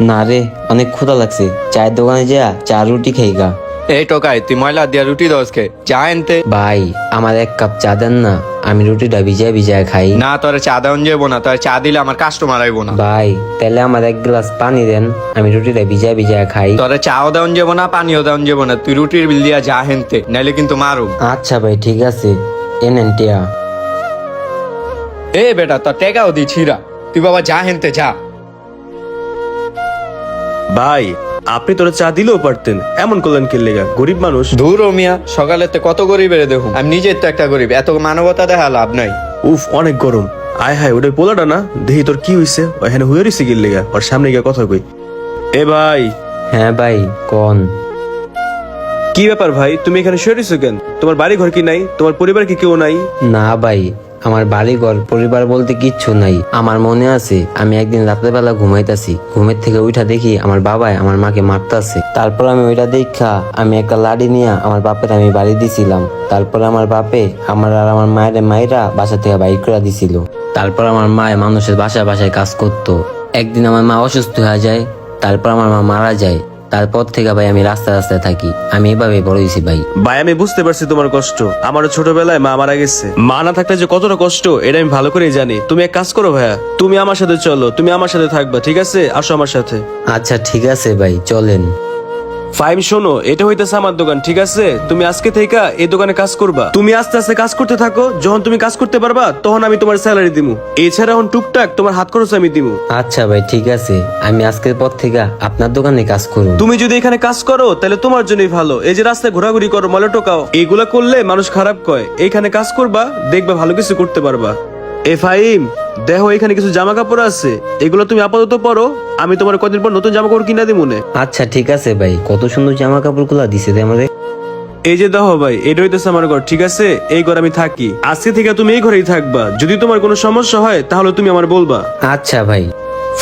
না রে অনেক ক্ষুধা লাগছে। চায়ের দোকানে যা চা রুটি খাই গা। এই টোকাই তুই ময়লা দিয়া রুটি দোসকে চা এনতে। ভাই আমার এক কাপ চা দেন না আমি রুটিটা ভিজায় ভিজায় খাই। না তোরে চা দেওয়া যাব না তোর চা দিলে আমার কাস্টমার আইবো না। ভাই তাহলে আমার এক গ্লাস পানি দেন আমি রুটিটা ভিজায় ভিজায় খাই। তোরে চাও দেওয়া যাব না পানিও দেওয়া যাব না তুই রুটির বিল দিয়া যা হেনতে নাইলে কিন্তু মারুম। আচ্ছা ভাই ঠিক আছে এনেন টিয়া। এ বেটা তোর টেকাও দি ছিরা। তুই বাবা যা হেনতে যা। ভাই আপনি তোরা চা দিলেও পারতেন। এমন করলেন কে লেগা? গরিব মানুষ। ধুর ও মিয়া সকালে তো কত গরিব গরিবের দেখুন আমি নিজের তো একটা গরিব এত মানবতা দেখা লাভ নাই। উফ অনেক গরম। আয় হায় ওটা পোলাটা না? দেখি তোর কি হইছে? ওখানে হুয়ে রইছে গিল লেগা? ওর সামনে গিয়ে কথা কই। এ ভাই। হ্যাঁ ভাই কোন? কি ব্যাপার ভাই? তুমি এখানে শুয়ে রইছো কেন? তোমার বাড়ি ঘর কি নাই? তোমার পরিবার কি কেউ নাই? না ভাই আমার বাড়ি ঘর পরিবার বলতে কিচ্ছু নাই। আমার মনে আছে, আমি একদিন রাত্রেবেলা ঘুমাইতাছি। ঘুমের থেকে উঠা দেখি আমার বাবাই আমার মাকে মারতাছে। তারপর আমি ওইটা দেখা, আমি একটা লাড়ি নিয়ে আমার বাপের আমি বাড়ি দিছিলাম। তারপর আমার বাপে আমার আর আমার মায়ের মায়েরা বাসা থেকে বাইর করে দিছিল। তারপর আমার মায় মানুষের বাসায় বাসায় কাজ করতো। একদিন আমার মা অসুস্থ হয়ে যায়, তারপর আমার মা মারা যায়। তারপর থেকে ভাই আমি রাস্তা রাস্তায় থাকি। আমি এভাবে বড় হয়েছি ভাই। ভাই আমি বুঝতে পারছি তোমার কষ্ট। আমার ছোটবেলায় মা মারা গেছে। মা না থাকলে যে কতটা কষ্ট এটা আমি ভালো করেই জানি। তুমি এক কাজ করো ভাইয়া তুমি আমার সাথে চলো তুমি আমার সাথে থাকবা ঠিক আছে? আসো আমার সাথে। আচ্ছা ঠিক আছে ভাই চলেন। ফাইম শোনো এটা হইতেছে আমার দোকান ঠিক আছে? তুমি আজকে থেকে এই দোকানে কাজ করবা। তুমি আস্তে আস্তে কাজ করতে থাকো যখন তুমি কাজ করতে পারবা তখন আমি তোমার স্যালারি দিমু। এছাড়া এখন টুকটাক তোমার হাত খরচ আমি দিমু। আচ্ছা ভাই ঠিক আছে। আমি আজকের পর থেকে আপনার দোকানে কাজ করব। তুমি যদি এখানে কাজ করো তাহলে তোমার জন্যই ভালো। এই যে রাস্তায় ঘোরাঘুরি করো মলে টোকাও এইগুলা করলে মানুষ খারাপ কয়। এখানে কাজ করবা দেখবা ভালো কিছু করতে পারবা। এ ফাইম দেখো এখানে কিছু জামা কাপড় আছে। এগুলো তুমি আপাতত পরো আমি তোমার কদিন পর নতুন জামা কাপড় কিনা দিই মনে। আচ্ছা ঠিক আছে ভাই। কত সুন্দর জামা কাপড়গুলা দিছে রে আমাদের। এই যে দেখো ভাই এটা হইতেছে আমার ঘর ঠিক আছে? এই ঘর আমি থাকি। আজকে থেকে তুমি এই ঘরেই থাকবা। যদি তোমার কোনো সমস্যা হয় তাহলে তুমি আমার বলবা। আচ্ছা ভাই।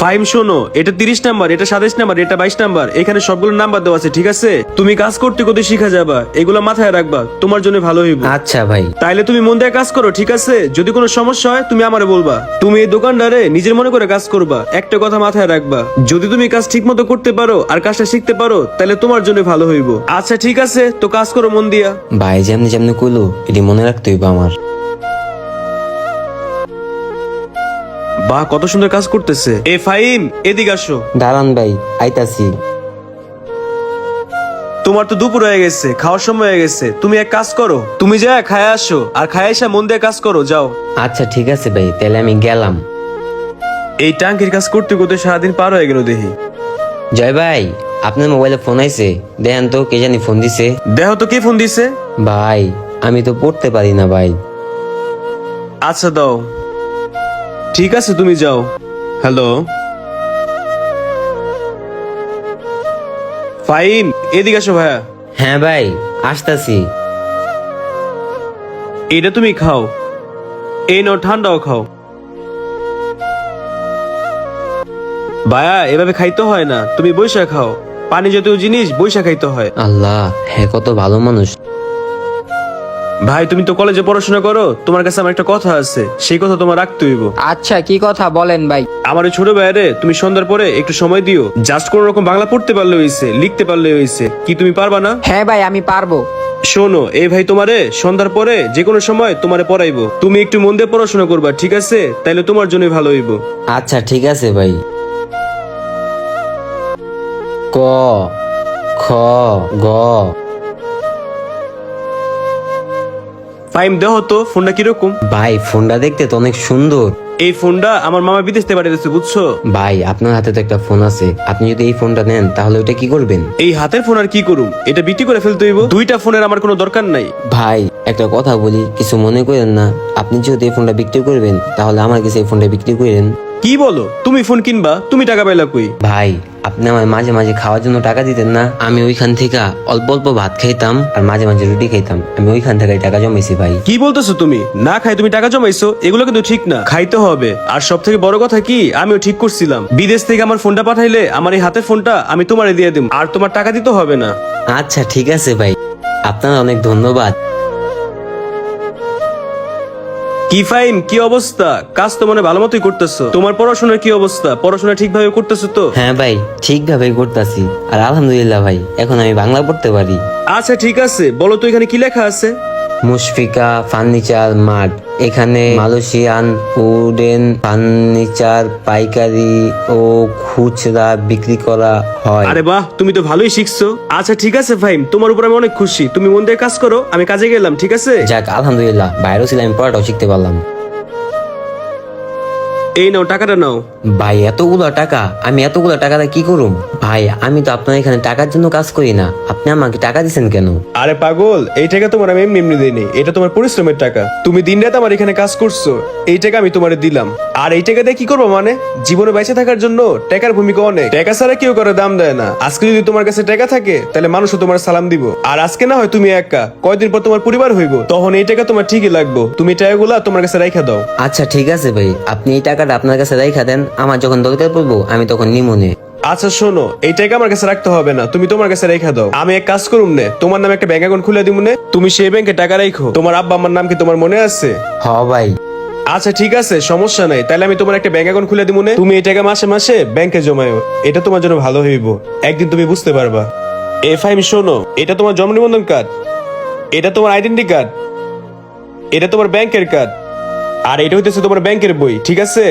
ফাইম শোনো এটা তিরিশ নাম্বার এটা সাতাইশ নাম্বার এটা বাইশ নাম্বার এখানে সবগুলো নাম্বার দেওয়া আছে ঠিক আছে? তুমি কাজ করতে করতে শিখা যাবা এগুলো মাথায় রাখবা তোমার জন্য ভালো হইব। আচ্ছা ভাই। তাইলে তুমি মন দিয়ে কাজ করো ঠিক আছে? যদি কোনো সমস্যা হয় তুমি আমারে বলবা। তুমি এই দোকানদারে নিজের মনে করে কাজ করবা একটা কথা মাথায় রাখবা। যদি তুমি কাজ ঠিক মতো করতে পারো আর কাজটা শিখতে পারো তাহলে তোমার জন্য ভালো হইব। আচ্ছা ঠিক আছে তো কাজ করো মন দিয়া। ভাই যেমনি যেমনি কইলো এটি মনে রাখতে হইব আমার। বাহ কত সুন্দর কাজ করতেছে। এ ফাইম এদিকে আসো। দাঁড়ান ভাই আইতাছি। তোমার তো দুপুর হয়ে গেছে খাওয়ার সময় হয়ে গেছে। তুমি এক কাজ করো তুমি যা খায় আসো আর খায় এসে মন দিয়ে কাজ করো যাও। আচ্ছা ঠিক আছে ভাই তাহলে আমি গেলাম। এই টাঙ্কির কাজ করতে করতে সারাদিন পার হয়ে গেল দেখি। জয় ভাই আপনার মোবাইলে ফোন আইছে। দেখেন তো কে জানি ফোন দিছে। দেখো তো কে ফোন দিছে? ভাই আমি তো পড়তে পারি না ভাই। আচ্ছা দাও। ঠিক আছে তুমি যাও। হ্যালো ফাইন এদিকে আসো ভাইয়া। হ্যাঁ ভাই আসতাছি। এটা তুমি খাও। এই নাও ঠান্ডাও খাও। ভাইয়া এভাবে খাইতে হয় না। তুমি বৈশা খাও। পানি জাতীয় জিনিস বৈশা খাইতে হয়। আল্লাহ হ্যাঁ কত ভালো মানুষ। ভাই তুমি তো কলেজে পড়াশোনা করো তোমার কাছে আমার একটা কথা আছে সেই কথা তোমার রাখতে হইব। আচ্ছা কি কথা বলেন ভাই? আমার ওই ছোট ভাইয়ারে তুমি সন্ধ্যার পরে একটু সময় দিও জাস্ট কোন রকম বাংলা পড়তে পারলে হইছে লিখতে পারলে হইছে কি তুমি পারবা না? হ্যাঁ ভাই আমি পারব। শোনো এই ভাই তোমারে সন্ধ্যার পরে যে কোনো সময় তোমারে পড়াইবো। তুমি একটু মন দিয়ে পড়াশোনা করবা ঠিক আছে? তাইলে তোমার জন্য ভালো হইব। আচ্ছা ঠিক আছে ভাই। ক খ গ। ফাইম দেহ তো ফোনটা কীরকম? ভাই ফোনটা দেখতে তো অনেক সুন্দর। এই ফোনটা আমার মামা বিদেশ থেকে পাঠিয়েছে বুঝছ? ভাই আপনার হাতে তো একটা ফোন আছে। আপনি যদি এই ফোনটা নেন তাহলে ওটা কি করবেন? এই হাতের ফোন আর কি করুম? এটা বিক্রি করে ফেলতে হইব। দুইটা ফোনের আমার কোনো দরকার নাই। ভাই একটা কথা বলি কিছু মনে করেন না। আপনি যদি এই ফোনটা বিক্রি করবেন তাহলে আমার কাছে এই ফোনটা বিক্রি করেন। কি বলো? তুমি ফোন কিনবা তুমি টাকা পাইলা কই? ভাই আপনি আমার মাঝে মাঝে খাওয়ার জন্য টাকা দিতেন না। আমি ওইখান থেকে অল্প অল্প ভাত খাইতাম আর মাঝে মাঝে রুটি খাইতাম। আমি ওইখান থেকে টাকা জমাইছি ভাই। কি বলতেছো তুমি? না খাই তুমি টাকা জমাইছো এগুলো কিন্তু ঠিক না। খাইতে হবে। আর সব থেকে বড় কথা কি? আমিও ঠিক করছিলাম। বিদেশ থেকে আমার ফোনটা পাঠাইলে আমার এই হাতের ফোনটা আমি তোমারে দিয়ে দিব আর তোমার টাকা দিতে হবে না। আচ্ছা ঠিক আছে ভাই। আপনার অনেক ধন্যবাদ। কি ফাইম কি অবস্থা? কাজ তো মনে ভালো মতোই করতেছো। তোমার পড়াশোনার কি অবস্থা? পড়াশোনা ঠিকভাবে করতেছো তো? হ্যাঁ ভাই ঠিকভাবে করতেছি। আর আলহামদুলিল্লাহ ভাই এখন আমি বাংলা পড়তে পারি। আচ্ছা ঠিক আছে। বলো তো এখানে কি লেখা আছে? মুশফিকা ফার্নিচার মার্ট এখানে মালয়েশিয়ান উডেন ফার্নিচার পাইকারি ও খুচরা বিক্রি করা হয়। আরে বাহ তুমি তো ভালোই শিখছো। আচ্ছা ঠিক আছে ফাইম তোমার উপর আমি অনেক খুশি। তুমি মন দিয়ে কাজ করো আমি কাজে গেলাম ঠিক আছে? যাক আলহামদুলিল্লাহ বাইরেও ছিলাম আমি পড়াটাও শিখতে পারলাম। এই নাও টাকাটা নাও। ভাই এতগুলো টাকা? আমি এতগুলো টাকাটা কি করুম? ভাই আমি তো আপনার এখানে টাকার জন্য কাজ করি না। আপনি আমাকে টাকা দিচ্ছেন কেন? আরে পাগল এই টাকা তোমার আমি এমনি এমনি দিইনি। এটা তোমার পরিশ্রমের টাকা। তুমি দিন রাত আমার এখানে কাজ করছ। এই টাকা আমি তোমার দিলাম। আর এই টাকা দিয়ে কি করব মানে? জীবনে বেঁচে থাকার জন্য টাকার ভূমিকা অনেক। টাকা ছাড়া কেউ করে দাম দেয় না। আজকে যদি তোমার কাছে টাকা থাকে তাহলে মানুষও তোমার সালাম দিব। আর আজকে না হয় তুমি একা। কয়দিন পর তোমার পরিবার হইব। তখন এই টাকা তোমার ঠিকই লাগবো। তুমি এই টাকাগুলা তোমার কাছে রাইখা দাও। আচ্ছা ঠিক আছে ভাই। আপনি এই টাকাটা আপনার কাছে রেখা দেন আমার যখন দরকার পড়ব আমি তখন নিমনে আচ্ছা শোনো এই টাকা আমার কাছে রাখতে হবে না তুমি তোমার কাছে রেখা দাও। আমি এক কাজ করুম নে তোমার নামে একটা ব্যাংক অ্যাকাউন্ট খুলে দিব নে তুমি সেই ব্যাংকে টাকা রাখো তোমার আব্বা আমার নাম কি তোমার মনে আছে? হ ভাই। আচ্ছা ঠিক আছে সমস্যা নাই। তাহলে আমি তোমার একটা ব্যাংক অ্যাকাউন্ট খুলে দিব নে তুমি এই টাকা মাসে মাসে ব্যাংকে জমায়ো। এটা তোমার জন্য ভালো হইব। একদিন তুমি বুঝতে পারবা। এ ফাইম শোনো এটা তোমার জন্ম নিবন্ধন কার্ড এটা তোমার আইডেন্টি কার্ড এটা তোমার ব্যাংকের কার্ড আর এটা হইতেছে তোমার ব্যাংকের বই, ঠিক আছে?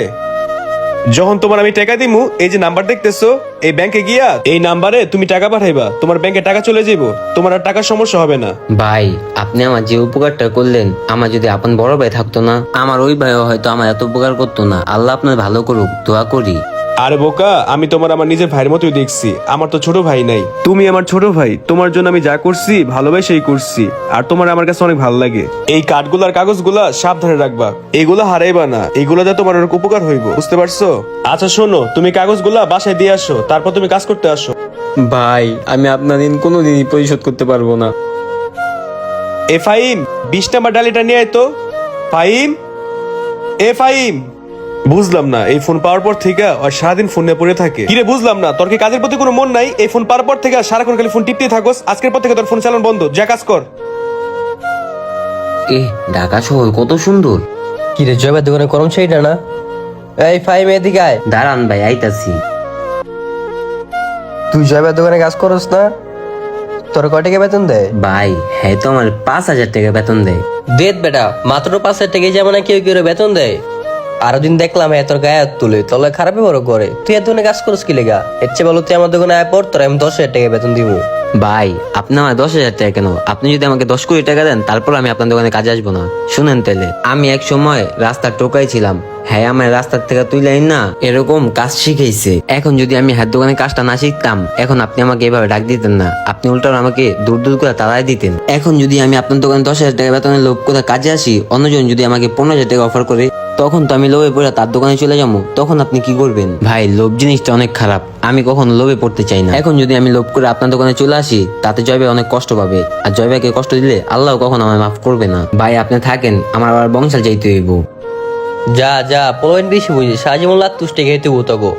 যখন তোমার আমি টাকা দিমু, এই যে নাম্বার দেখতেছো, এই ব্যাংকে গিয়া এই নাম্বারে তুমি টাকা পাঠাইবা, তোমার ব্যাংকে টাকা চলে যাইব, তোমার আর টাকার সমস্যা হবে না। ভাই, আপনি আমার যে উপকারটা করলেন, আমার যদি আপন বড় ভাই থাকতো না, আমার ওই ভাইও হয়তো আমার এত উপকার করতো না। আল্লাহ আপনার ভালো করুক, দোয়া করি। আরে বোকা আমি তোমার আমার নিজের ভাইয়ের মতোই দেখছি। আমার তো ছোট ভাই নাই। তুমি আমার ছোট ভাই তোমার জন্য আমি যা করছি ভালোবাসেই করছি আর তোমার আমার কাছে অনেক ভালো লাগে। এই কাঠগুলার কাগজগুলা সাবধানে রাখবা। এইগুলা হারাইবা না। এইগুলাতে তোমার অনেক উপকার হইব বুঝতে পারছ? আচ্ছা শোনো তুমি কাগজগুলা বাসায় দিয়ে আসো তারপর তুমি কাজ করতে আসো। ভাই আমি আপনার দিন কোনো দিনই পরিশোধ করতে পারব না। এ ফাইম বিশ নাম্বার ডালিটা নিয়ে আয় তো। ফাইম? এ ফাইম? বুঝলাম না এই ফোন পাওয়ার পর থেকে আর সারাদিন ফোন নিয়ে পড়ে থাকে। কিরে বুঝলাম না তোর কি কাজের প্রতি কোনো মন নাই? এই ফোন পাওয়ার পর থেকে আর সারাক্ষণ খালি ফোন টিপতেই থাকোস। আজকের পর থেকে তোর ফোন চালানো বন্ধ। যা কাজ কর। এ ঢাকা শহর কত সুন্দর। কি রে জয়বার দোকানে গরম সেইটা না? এই ফাইম এদিকে আয়। দাঁড়ান ভাই আইতাছি। তুই জয়বার দোকানে কাজ করস না? তোর কয় টাকা বেতন দেয়? ভাই হ্যাঁ তো আমার পাঁচ হাজার টাকা বেতন দেয়। দেত বেটা মাত্র পাঁচ হাজার টাকা যেমন কেউ কেউ বেতন দেয়। আরও দিন দেখলাম এ তোর গায়ে তুলে, তলে খারাপই বড় করে। তুই এত কাজ করস কি লেগা? এর চেয়ে বলো তুই আমার দোকানে আয় পর, তোর আমি দশ হাজার টাকা বেতন দিব। ভাই, আপনি আমার দশ হাজার টাকা কেন? আপনি যদি আমাকে দশ কোটি টাকা দেন, তারপর আমি আপনার দোকানে কাজে আসব না। শুনেন তাহলে আমি এক সময় রাস্তার টোকাই ছিলাম। হ্যাঁ আমার রাস্তার থেকে তুই তুইলাই না, এরকম কাজ শিখেছে এখন যদি আমি হাত দোকানে কাজটা না শিখতাম, এখন আপনি আমাকে এভাবে ডাক দিতেন না। আপনি উল্টো আমাকে দূর দূর করে তাড়াই দিতেন। এখন যদি আমি আপনার দোকানে দশ হাজার টাকা বেতনের লোক করে কাজে আসি, অন্যজন যদি আমাকে পনেরো হাজার টাকা অফার করে তখন তো আমি লোভে পড়ে তার দোকানে চলে যাব তখন আপনি কি করবেন? ভাই লোভ জিনিসটা অনেক খারাপ। আমি কখন লোভে পড়তে চাই না। এখন যদি আমি লোভ করে আপনার দোকানে চলে আসি তাতে জয়বে অনেক কষ্ট পাবে। আর জয়বাকে কষ্ট দিলে আল্লাহ কখন আমায় মাফ করবে না। ভাই আপনি থাকেন আমার আবার বংশাল যাইতে হইব। যা যা পয়েন্ট বেশি বুঝি। সাজিমুল্লাহ তুষ্টে তুষ্ট খেতে তগো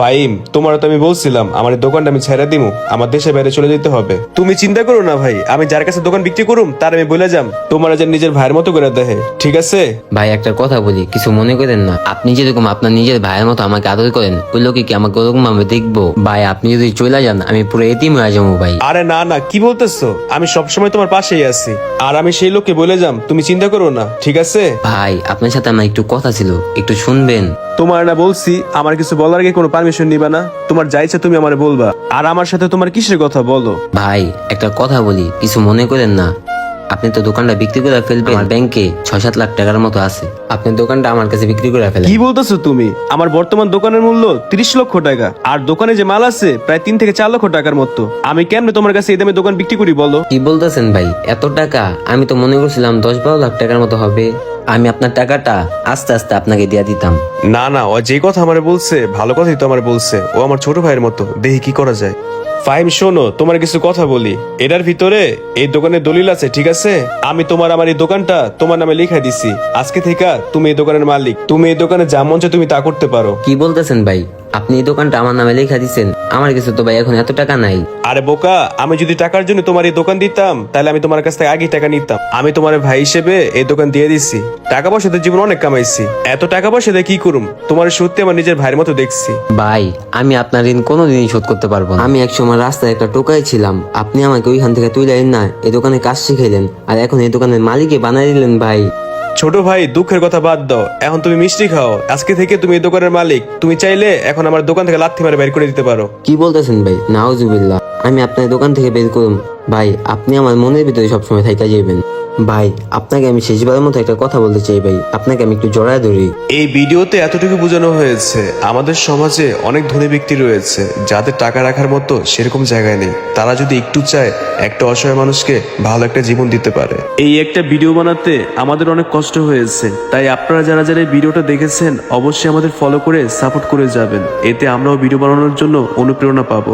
ফাইম তোমার তো আমি বলছিলাম আমার এই দোকানটা আমি ছেড়ে দিমু আমার দেশে বাইরে চলে যেতে হবে। তুমি চিন্তা করো না ভাই আমি যার কাছে দোকান বিক্রি করুম তার আমি বলে যাম। তোমার যেন নিজের ভাইয়ের মতো করে দেখে ঠিক আছে? ভাই একটা কথা বলি কিছু মনে করেন না। আপনি যেরকম আপনার নিজের ভাইয়ের মতো আমাকে আদর করেন ওই লোকে কি আমাকে ওরকম ভাবে দেখব? ভাই আপনি যদি চলে যান আমি পুরো এতিম হয়ে যাব ভাই। আরে না না কি বলতেছো? আমি সবসময় তোমার পাশেই আছি। আর আমি সেই লোককে বলে যাম তুমি চিন্তা করো না ঠিক আছে? ভাই আপনার সাথে আমার একটু কথা ছিল একটু শুনবেন। তোমার না বলছি আমার কিছু বলার আগে কোনো পারমিশন নিবা না? তোমার যা ইচ্ছা তুমি আমার বলবা। আর আমার সাথে তোমার কিসের কথা বলো? ভাই একটা কথা বলি কিছু মনে করেন না। আপনি তো দোকানটা বিক্রি করে ফেলবেন আমার ব্যাংকে ছয় সাত লাখ টাকার মতো আছে। আপনি দোকানটা আমার কাছে বিক্রি করে ফেলেন। কি বলতেছো তুমি? আমার বর্তমান দোকানের মূল্য তিরিশ লক্ষ টাকা। আর দোকানে যে মাল আছে প্রায় তিন থেকে চার লক্ষ টাকার মতো। আমি কেমনে তোমার কাছে এই দামে দোকান বিক্রি করি বলো? কি বলতেছেন ভাই? এত টাকা আমি তো মনে করছিলাম দশ বারো লাখ টাকার মতো হবে। আমি আপনার টাকাটা আস্তে আস্তে আপনাকে দিয়ে দিতাম। না না ও যে কথা আমার বলছে ভালো কথাই তো আমার বলছে। ও আমার ছোট ভাইয়ের মতো দেখি কি করা যায়। ফাইম শোনো তোমার কিছু কথা বলি। এটার ভিতরে এই দোকানে দলিল আছে ঠিক আছে? আমি তোমার আমার এই দোকানটা তোমার নামে লিখে দিছি। আজকে থেকে তুমি এই দোকানের মালিক। তুমি এই দোকানে যা মন চায় তুমি তা করতে পারো। কি বলতেছেন ভাই? আপনি এই দোকানটা আমার নামে লেখা দিচ্ছেন আমার কাছে তো ভাই এখন এত টাকা নাই। আরে বোকা আমি যদি টাকার জন্য তোমার এই দোকান দিতাম তাহলে আমি তোমার কাছ থেকে আগে টাকা নিতাম। আমি তোমার ভাই হিসেবে এই দোকান দিয়ে দিছি। টাকা পয়সাতে জীবন অনেক কামাইছি। এত টাকা পয়সা দিয়ে কি করুম? তোমার সত্যি আমার নিজের ভাইয়ের মতো দেখছি। ভাই আমি আপনার ঋণ কোনোদিনই শোধ করতে পারব না। আমি একসময় রাস্তায় একটা টোকাই ছিলাম। আপনি আমাকে ওইখান থেকে তুইলেন না এই দোকানে কাজ শিখাইলেন। আর এখন এই দোকানের মালিকে বানাই দিলেন ভাই। ছোট ভাই, দুঃখের কথা বাদ দাও। এখন তুমি মিষ্টি খাও। আজকে থেকে তুমি এই দোকানের মালিক। তুমি চাইলে এখন আমার দোকান থেকে লাথি মারে বের করে দিতে পারো। কি বলতেছেন ভাই? নাওজুবিল্লাহ আমি আপনার দোকান থেকে বের করুন। ভাই আপনি আমার মনের ভিতরে সবসময় থাইকা যাবেন ভাই আপনাকে আমি শেষবারের মতো একটা কথা বলতে চাই ভাই। আপনাকে আমি একটু জড়ায় ধরি। এই ভিডিওতে এতটুকু বোঝানো হয়েছে আমাদের সমাজে অনেক ধনী ব্যক্তি রয়েছে যাদের টাকা রাখার মতো সেরকম জায়গায় নেই। তারা যদি একটু চায় একটা অসহায় মানুষকে ভালো একটা জীবন দিতে পারে। এই একটা ভিডিও বানাতে আমাদের অনেক কষ্ট হয়েছে। তাই আপনারা যারা যারা এই ভিডিওটা দেখেছেন অবশ্যই আমাদের ফলো করে সাপোর্ট করে যাবেন। এতে আমরাও ভিডিও বানানোর জন্য অনুপ্রেরণা পাবো।